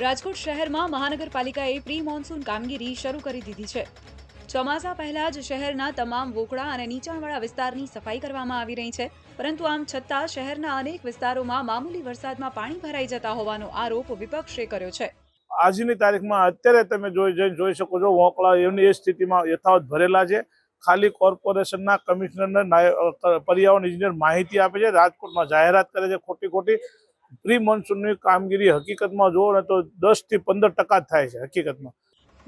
રાજકોટ શહેરમાં મહાનગરપાલિકાએ pre monsoon કામગીરી શરૂ કરી દીધી છે. ચોમાસા પહેલા જ શહેરના તમામ વોકડા અને નીચાણવાળા વિસ્તારની સફાઈ કરવામાં આવી રહી છે. પરંતુ આમ છતાં શહેરના અનેક વિસ્તારોમાં મામૂલી વરસાદમાં પાણી ભરાઈ જતા હોવાનો આરોપ વિપક્ષે કર્યો છે. આજની તારીખમાં અત્યારે તમે જોઈ જોઈ શકો છો વોકળા એમની એ સ્થિતિમાં યથાવત ભરેલા છે. ખાલી કોર્પોરેશનના કમિશનરને પર્યાવરણ ઇજનેર માહિતી આપે છે, રાજકોટમાં જાહેરાત કરે છે ખોટી ખોટી પ્રી મોન્સૂનની કામગીરી હકીકતમાં જુઓ ને તો દસથી પંદર ટકા થાય છે હકીકતમાં.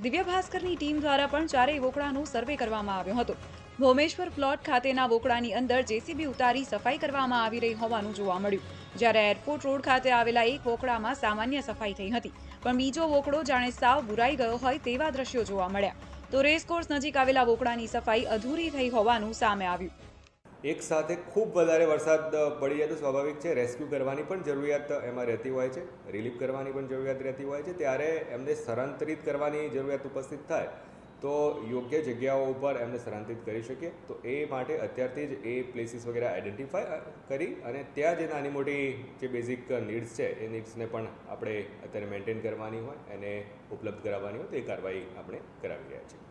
દિવ્ય ભાસ્કરની ટીમ દ્વારા પણ ચારેય વોકળાનો સર્વે કરવામાં આવ્યો હતો. ભોમેશ્વર પ્લોટ ખાતેના વોકળાની અંદર જેસીબી ઉતારી સફાઈ કરવામાં આવી રહી હોવાનું જોવા મળ્યું. જ્યારે એરપોર્ટ રોડ ખાતે આવેલા એક વોકળામાં સામાન્ય સફાઈ થઈ હતી. પણ બીજો વોકળો જાણે સાવ બુરાઈ ગયો હોય તેવા દ્રશ્યો જોવા મળ્યા. તો રેસકોર્સ નજીક આવેલા વોકળાની સફાઈ અધૂરી થઈ હોવાનું સામે આવ્યું. એક સાથે ખૂબ વધારે વરસાદ પડી જાય તો સ્વાભાવિક છે. રેસ્ક્યુ કરવાની પણ જરૂરિયાત એમાં રહેતી હોય છે. રિલીફ કરવાની પણ જરૂરિયાત રહેતી હોય છે. ત્યારે એમને સ્થળાંતરિત કરવાની જરૂરિયાત ઉપસ્થિત થાય તો યોગ્ય જગ્યાઓ ઉપર એમને સ્થળાંતરિત કરી શકીએ. તો એ માટે અત્યારથી જ એ પ્લેસીસ વગેરે આઈડેન્ટિફાય કરી અને ત્યાં જે નાની મોટી જે બેઝિક નીડ્સ છે, એ નીડ્સને પણ આપણે અત્યારે મેન્ટેન કરવાની હોય એને ઉપલબ્ધ કરાવવાની હોય તો એ કાર્યવાહી આપણે કરાવી રહ્યા છીએ.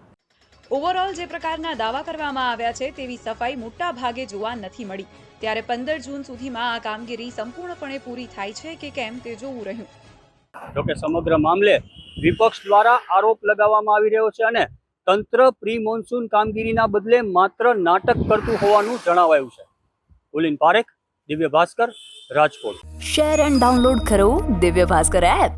ઓવરઓલ જે પ્રકારના દાવા કરવામાં આવ્યા છે તેવી સફાઈ મોટા ભાગે જોવા નથી મળી. ત્યારે પંદર જૂન સુધીમાં આ કામગીરી સંપૂર્ણપણે પૂરી થાય છે કે કેમ તે જોવું રહ્યું. જોકે સમગ્ર મામલે વિપક્ષ દ્વારા આરોપ લગાવવામાં આવી રહ્યો છે અને તંત્ર પ્રી મોન્સૂન કામગીરીના બદલે માત્ર નાટક કરતું હોવાનું જણાવાયું છે. Pulin Parekh Divya Bhaskar Rajkot. Share and download કરો દિવ્ય ભાસ્કર એપ.